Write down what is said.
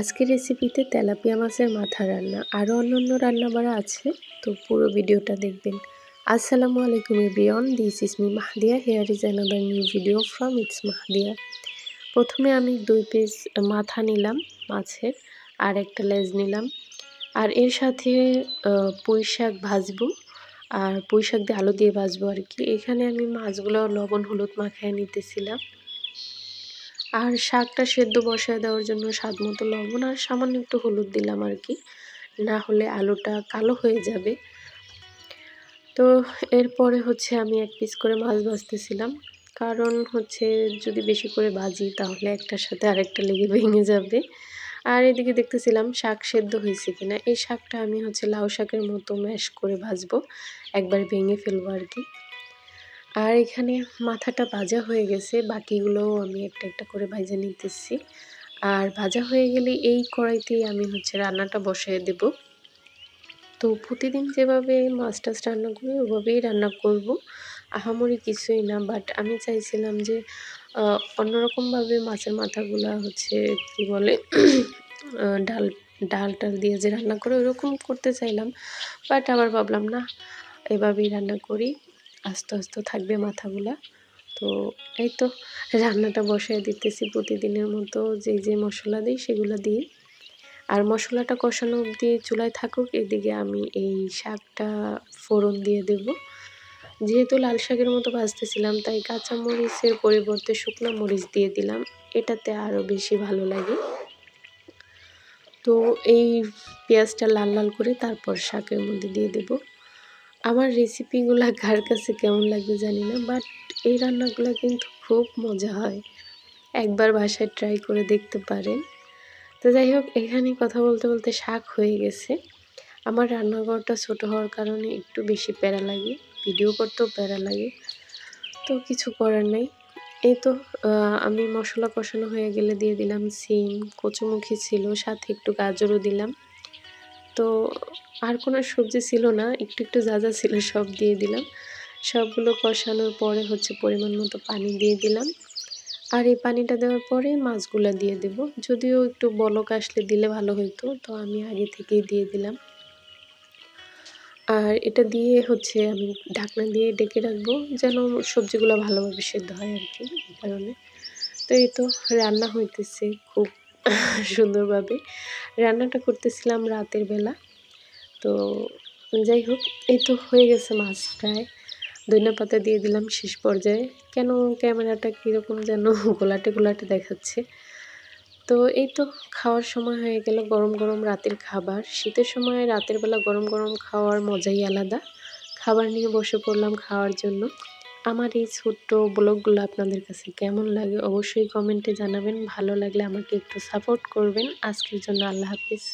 আজকের রেসিপিতে তেলাপিয়া মাছের মাথা রান্না। আরও অন্যান্য রান্নাবাড়া আছে, তো পুরো ভিডিওটা দেখবেন। আসসালামু আলাইকুম everyone this is me Mahdiya here is another new video from it's Mahdiya প্রথমে আমি দুই পিস মাথা নিলাম মাছের, আর একটা লেজ নিলাম। আর এর সাথে পুঁই শাক ভাজবো, আর পুঁই শাক দিয়ে আলু দিয়ে ভাজবো আর কি। এখানে আমি মাছগুলো লবণ, হলুদ মাখায় নিতেছিলাম। আর শাকটা সেদ্ধ বসায় দেওয়ার জন্য স্বাদ মতো লবণ আর সামান্য একটু হলুদ দিলাম আর কি। না হলে আলুটা কালো হয়ে যাবে। তো এরপরে হচ্ছে আমি এক পিস করে মাছ ভাজতেছিলাম। কারণ হচ্ছে যদি বেশি করে ভাজি তাহলে একটার সাথে আরেকটা লেগে ভেঙে যাবে। আর এদিকে দেখতেছিলাম শাক সেদ্ধ হয়েছে কিনা। এই শাকটা আমি হচ্ছে লাউ শাকের মতো ম্যাশ করে ভাজবো। একবার ভেঙে ফেলব আর কি। আর এখানে মাথাটা ভাজা হয়ে গেছে বাকিগুলোও আমি একটা একটা করে ভাজা নিতেছি। আর ভাজা হয়ে গেলে এই কড়াইতেই আমি হচ্ছে রান্নাটা বসিয়ে দেব। তো প্রতিদিন যেভাবে মাছ টাছ রান্না করি, ওভাবেই রান্না করব। আহামরি কিছুই না বাট আমি চাইছিলাম যে অন্যরকমভাবে মাছের মাথাগুলো হচ্ছে, কি বলে ডাল ডাল টাল দিয়ে যে রান্না করে ওরকম করতে চাইলাম বাট আবার ভাবলাম না, এভাবেই রান্না করি। আস্তে আস্তে থাকবে মাথাগুলা। তো এই তো রান্নাটা বসায় দিতেছি প্রতিদিনের মতো যে যে মশলা দিই সেগুলো দিয়ে আর মশলাটা কষানো অবধি চুলায় থাকুক, এদিকে আমি এই শাকটা ফোড়ন দিয়ে দেব। যেহেতু লাল শাকের মতো ভাজতেছিলাম, তাই কাঁচা মরিচের পরিবর্তে শুকনো মরিচ দিয়ে দিলাম। এটাতে আরও বেশি ভালো লাগে। তো এই পেঁয়াজটা লাল লাল করে তারপর শাকের মধ্যে দিয়ে দেবো। আমার রেসিপিগুলো কার কাছে কেমন লাগবে জানি না বাট এই রান্নাগুলো কিন্তু খুব মজা হয়। একবার বাসায় ট্রাই করে দেখতে পারেন। তো যাই হোক, এখানে কথা বলতে বলতে শাক হয়ে গেছে। আমার রান্নাঘরটা ছোট হওয়ার কারণে একটু বেশি প্যারা লাগে ভিডিও করতেও প্যারা লাগে। তো কিছু করার নেই। এই তো আমি মশলা কষানো হয়ে গেলে দিয়ে দিলাম সিম, কচুমুখী ছিল, সাথে একটু গাজরও দিলাম। তো আর কোনো সবজি ছিল না, একটু একটু যা যা ছিল সব দিয়ে দিলাম। সবগুলো কষানোর পরে হচ্ছে পরিমাণ মতো পানি দিয়ে দিলাম। আর এই পানিটা দেওয়ার পরে মাছগুলো দিয়ে দেব। যদিও একটু বলক আসলে দিলে ভালো হতো তো আমি আগে থেকেই দিয়ে দিলাম। আর এটা দিয়ে হচ্ছে আমি ঢাকনা দিয়ে ডেকে রাখব, যেন সবজিগুলো ভালোভাবে সেদ্ধ হয় আর কি কারণে। তো এই তো রান্না হইতেছে খুব সুন্দরভাবে। রান্নাটা করতেছিলাম রাতের বেলা। তো যাই হোক, এই তো হয়ে গেছে মাছ প্রায়। দইনা পাতা দিয়ে দিলাম শেষ পর্যায়ে। কেন ক্যামেরাটা কীরকম যেন গোলাটে গোলাটে দেখাচ্ছে। তো এই তো খাওয়ার সময় হয়ে গেল গরম গরম রাতের খাবার। শীতের সময় রাতের বেলা গরম গরম খাওয়ার মজাই আলাদা। খাবার নিয়ে বসে পড়লাম খাওয়ার জন্য। আমার এই ছোট্ট ব্লগগুলো আপনাদের কাছে কেমন লাগে অবশ্যই কমেন্টে জানাবেন। ভালো লাগলে আমাকে একটু সাপোর্ট করবেন। আজকের জন্য আল্লাহ হাফিজ।